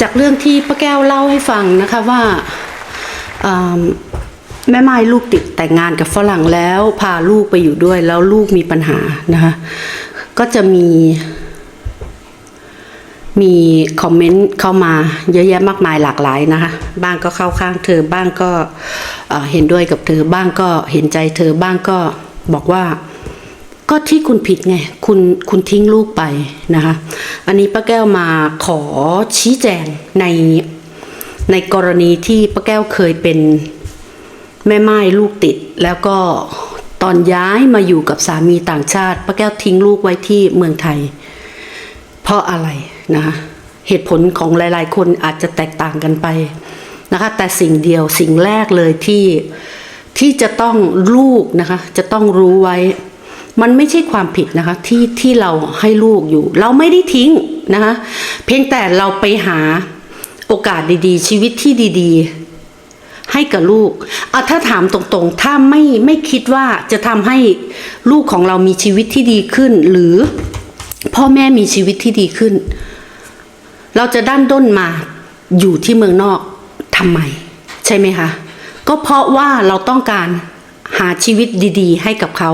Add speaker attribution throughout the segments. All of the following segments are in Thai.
Speaker 1: จากเรื่องที่ป้าแก้วเล่าให้ฟังนะคะว่าแม่ไม้ลูกติดแต่งงานกับฝรั่งแล้วพาลูกไปอยู่ด้วยแล้วลูกมีปัญหานะคะก็จะมีมีคอมเมนต์เข้ามาเยอะแยะมากมายหลากหลายนะคะ บ้างก็เข้าข้างเธอบ้างก็เห็นด้วยกับเธอบ้างก็เห็นใจเธอบ้างก็บอกว่า ก็ที่คุณผิดไงคุณคุณทิ้งลูกไปนะคะอันนี้ป้าแก้วมาขอชี้แจงในในกรณีที่ป้าแก้วเคยเป็นแม่ไม้ลูกติด แล้วก็ตอนย้ายมาอยู่กับสามีต่างชาติป้าแก้วทิ้งลูกไว้ที่เมืองไทย เพราะอะไรนะคะเหตุผลของหลาย ๆ คนอาจจะแตกต่างกันไปนะคะแต่สิ่งเดียวสิ่งแรกเลยที่ที่จะต้องลูกนะคะจะต้องรู้ไว้ มันไม่ใช่ความผิดนะคะที่ที่เราให้ลูกอยู่ เราไม่ได้ทิ้งนะคะเพียงแต่เราไปหาโอกาสดีๆ ชีวิตที่ดีๆ ให้กับลูกเอาถ้าถามตรงๆ ถ้าไม่ไม่คิดว่าจะทำให้ลูกของเรามีชีวิตที่ดีขึ้น หรือพ่อแม่มีชีวิตที่ดีขึ้น เราจะด้านด้นมาอยู่ที่เมืองนอกทำไม ใช่ไหมคะ ก็เพราะว่าเราต้องการหาชีวิตดี ๆ ให้กับเขา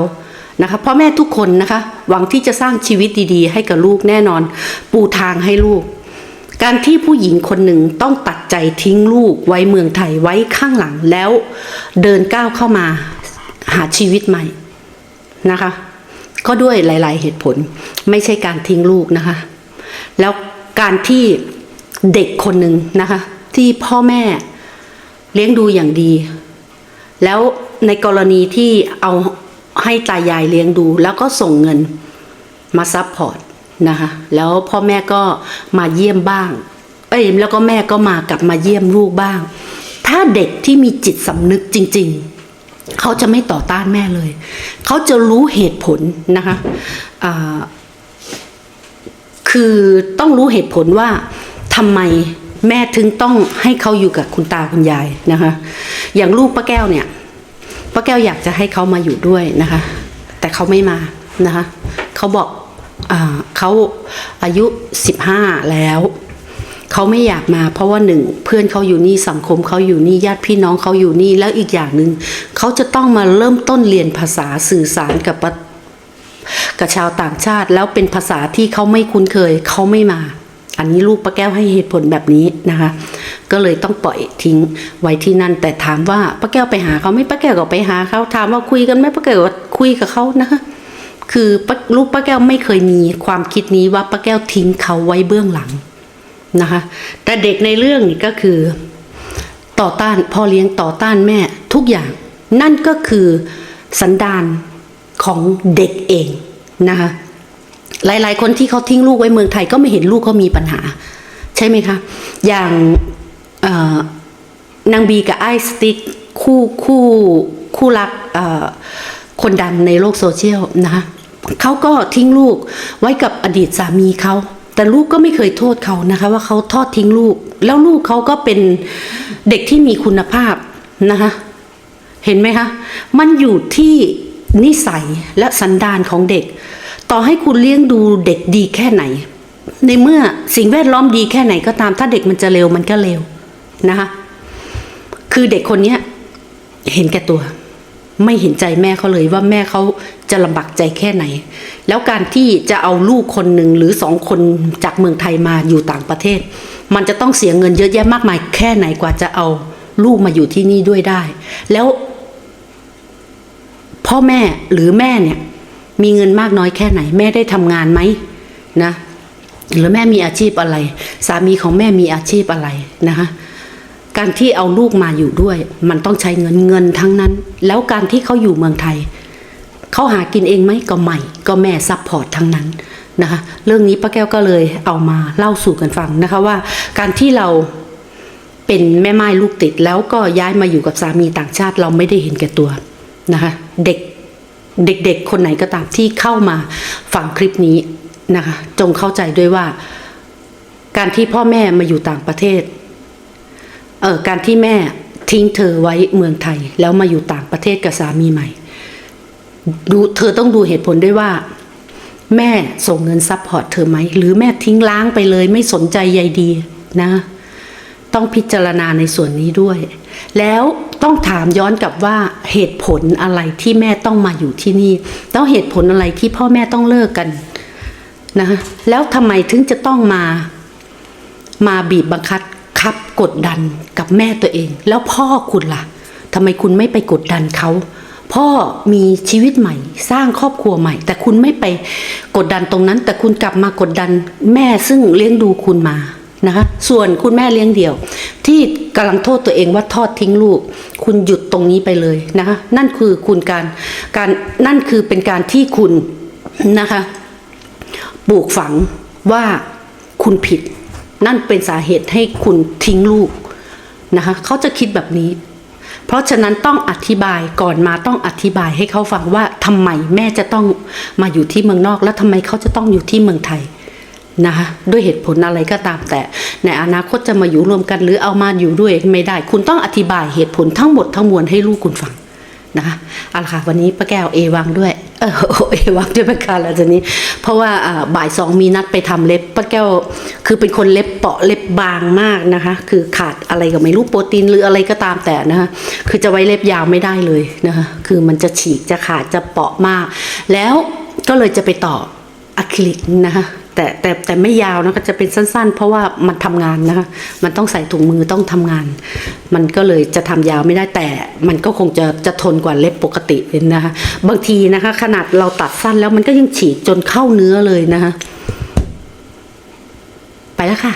Speaker 1: นะคะพ่อแม่ทุกคนนะคะ หวังที่จะสร้างชีวิตดีๆ ให้กับลูกแน่นอน ปูทางให้ลูก การที่ผู้หญิงคนหนึ่งต้องตัดใจทิ้งลูกไว้เมืองไทยไว้ข้างหลังแล้ว เดินก้าวเข้ามาหาชีวิตใหม่นะคะ ก็ด้วยหลาย ๆ เหตุผลไม่ใช่การทิ้งลูกนะคะ แล้วการที่เด็กคนหนึ่งนะคะ ที่พ่อแม่เลี้ยงดูอย่างดี แล้วในกรณีที่เอา ให้ตายายเลี้ยงดู แล้วก็ส่งเงินมาซัพพอร์ตนะคะแล้วพ่อแม่ก็มาเยี่ยมบ้าง เอ้ยแล้วก็แม่ก็มากลับมาเยี่ยมลูกบ้าง ถ้าเด็กที่มีจิตสำนึกจริง ๆ เขาจะไม่ต่อต้านแม่เลย เขาจะรู้เหตุผลนะคะคือต้องรู้เหตุผลว่าทำไมแม่ถึงต้องให้เขาอยู่กับคุณตาคุณยายนะคะ อย่างลูกป้าแก้วเนี่ย ป้าแก้วอยากจะให้เขามาอยู่ด้วยนะคะ แต่เขาไม่มานะคะเขาบอกอเขาอายุสิบห้าแล้วเขาไม่อยากมา เพราะว่าหนึ่งเพื่อนเขาอยู่นี่สังคมเขาอยู่นี่ญาติพี่น้องเขาอยู่นี่แล้วอีกอย่างหนึ่งเขาจะต้องมาเริ่มต้นเรียนภาษาสื่อสารกับกับชาวต่างชาติ แล้วเป็นภาษาที่เขาไม่คุ้นเคยเขาไม่มา อันนี้ลูกป้าแก้วให้เหตุผลแบบนี้นะคะ ก็เลยต้องปล่อยทิ้งไว้ที่นั่น แต่ถามว่าป้าแก้วไปหาเขาไหม่ป้าแก้วก็ไปหาเขาถามว่าคุยกันไหมป้าแก้วก็คุยกับเขานะคะคือลูกป้าแก้วไม่เคยมีความคิดนี้ว่าป้าแก้วทิ้งเขาไว้เบื้องหลังนะคะ แต่เด็กในเรื่องนี้ก็คือต่อต้านพ่อเลี้ยงต่อต้านแม่ทุกอย่าง นั่นก็คือสันดานของเด็กเองนะคะหลาย ๆ คนที่เขาทิ้งลูกไว้เมืองไทยก็ไม่เห็นลูกเขามีปัญหา ใช่ไหมคะ อย่าง นางบีกับไอสติ๊กคู่คู่คู่รักคนดังในโลกโซเชียลนะคะเขาก็ทิ้งลูกไว้กับอดีตสามีเขาแต่ลูกก็ไม่เคยโทษเขานะคะว่าเขาทอดทิ้งลูก แล้วลูกเขาก็เป็นเด็กที่มีคุณภาพนะคะเห็นไหมคะ มันอยู่ที่นิสัยและสันดานของเด็ก ต่อให้คุณเลี้ยงดูเด็กดีแค่ไหน ในเมื่อสิ่งแวดล้อมดีแค่ไหนก็ตามถ้าเด็กมันจะเร็วมันก็เร็วนะคะ คือเด็กคนเนี้ยเห็นแก่ตัว ไม่เห็นใจแม่เขาเลยว่าแม่เขาจะลำบากใจแค่ไหน แล้วการที่จะเอาลูกคนหนึ่งหรือสองคนจากเมืองไทยมาอยู่ต่างประเทศ มันจะต้องเสียเงินเยอะแยะมากมายแค่ไหนกว่าจะเอาลูกมาอยู่ที่นี่ด้วยได้ แล้วพ่อแม่หรือแม่เนี่ย มีเงินมากน้อยแค่ไหน แม่ได้ทำงานไหมนะหรือแม่มีอาชีพอะไร สามีของแม่มีอาชีพอะไรนะคะ การที่เอาลูกมาอยู่ด้วย มันต้องใช้เงินเงินทั้งนั้น แล้วการที่เขาอยู่เมืองไทยเขาหากินเองไหมก็ไม่ก็แม่ซัพพอร์ตทั้งนั้นนะคะเรื่องนี้ป้าแก้วก็เลยเอามาเล่าสู่กันฟังนะคะว่า การที่เราเป็นแม่ไม้ลูกติดแล้วก็ย้ายมาอยู่กับสามีต่างชาติเราไม่ได้เห็นแก่ตัวนะคะเด็กเด็กๆ คนไหนก็ตามที่เข้ามาฟังคลิปนี้นะคะจงเข้าใจด้วยว่า การที่พ่อแม่มาอยู่ต่างประเทศ เออการที่แม่ทิ้งเธอไว้เมืองไทย แล้วมาอยู่ต่างประเทศกับสามีใหม่ดูเธอต้องดูเหตุผลด้วยว่า แม่ส่งเงินซัพพอร์ตเธอไหม หรือแม่ทิ้งล้างไปเลยไม่สนใจใยดีนะ ต้องพิจารณาในส่วนนี้ด้วย แล้วต้องถามย้อนกลับว่าเหตุผลอะไรที่แม่ต้องมาอยู่ที่นี่ แล้วเหตุผลอะไรที่พ่อแม่ต้องเลิกกันนะแล้วทำไมถึงจะต้องมามาบีบบังคับ คับกดดันกับแม่ตัวเอง แล้วพ่อคุณล่ะทำไมคุณไม่ไปกดดันเขาพ่อมีชีวิตใหม่ สร้างครอบครัวใหม่ แต่คุณไม่ไปกดดันตรงนั้น แต่คุณกลับมากดดันแม่ซึ่งเลี้ยงดูคุณมานะคะส่วนคุณแม่เลี้ยงเดี่ยว ที่กำลังโทษตัวเองว่าทอดทิ้งลูก คุณหยุดตรงนี้ไปเลยนะคะนั่นคือคุณการการนั่นคือเป็นการที่คุณนะคะปลูกฝังว่าคุณผิด นั่นเป็นสาเหตุให้คุณทิ้งลูกนะคะเขาจะคิดแบบนี้ เพราะฉะนั้นต้องอธิบายก่อนมาต้องอธิบายให้เขาฟังว่าทำไมแม่จะต้องมาอยู่ที่เมืองนอก แล้วทำไมเขาจะต้องอยู่ที่เมืองไทยนะคะด้วยเหตุผลอะไรก็ตามแต่ ในอนาคตจะมาอยู่รวมกันหรือเอามาอยู่ด้วยไม่ได้ คุณต้องอธิบายเหตุผลทั้งหมดทั้งมวลให้ลูกคุณฟังนะคะเอาละค่ะวันนี้ป้าแก้วเอวังด้วย เอเอวักด้วยประการแล้วจะนี้ เพราะว่าบ่ายสองมีนัดไปทำเล็บป้าแก้วคือเป็นคนเล็บเปาะเล็บบางมากนะคะ คือขาดอะไรก็ไม่รู้โปรตีนหรืออะไรก็ตามแต่นะคะคือจะไว้เล็บยาวไม่ได้เลยนะคะคือมันจะฉีกจะขาดจะเปาะมาก แล้วก็เลยจะไปต่ออะคริลิกนะคะ แต่แต่แต่ไม่ยาวนะก็จะเป็นสั้น ๆ เพราะว่ามันทำงานนะคะมันต้องใส่ถุงมือต้องทำงาน มันก็เลยจะทำยาวไม่ได้แต่ มันก็คงจะจะทนกว่าเล็บปกตินะคะบางทีนะคะ ขนาดเราตัดสั้นแล้วมันก็ยังฉีกจนเข้าเนื้อเลยนะคะไปแล้วค่ะ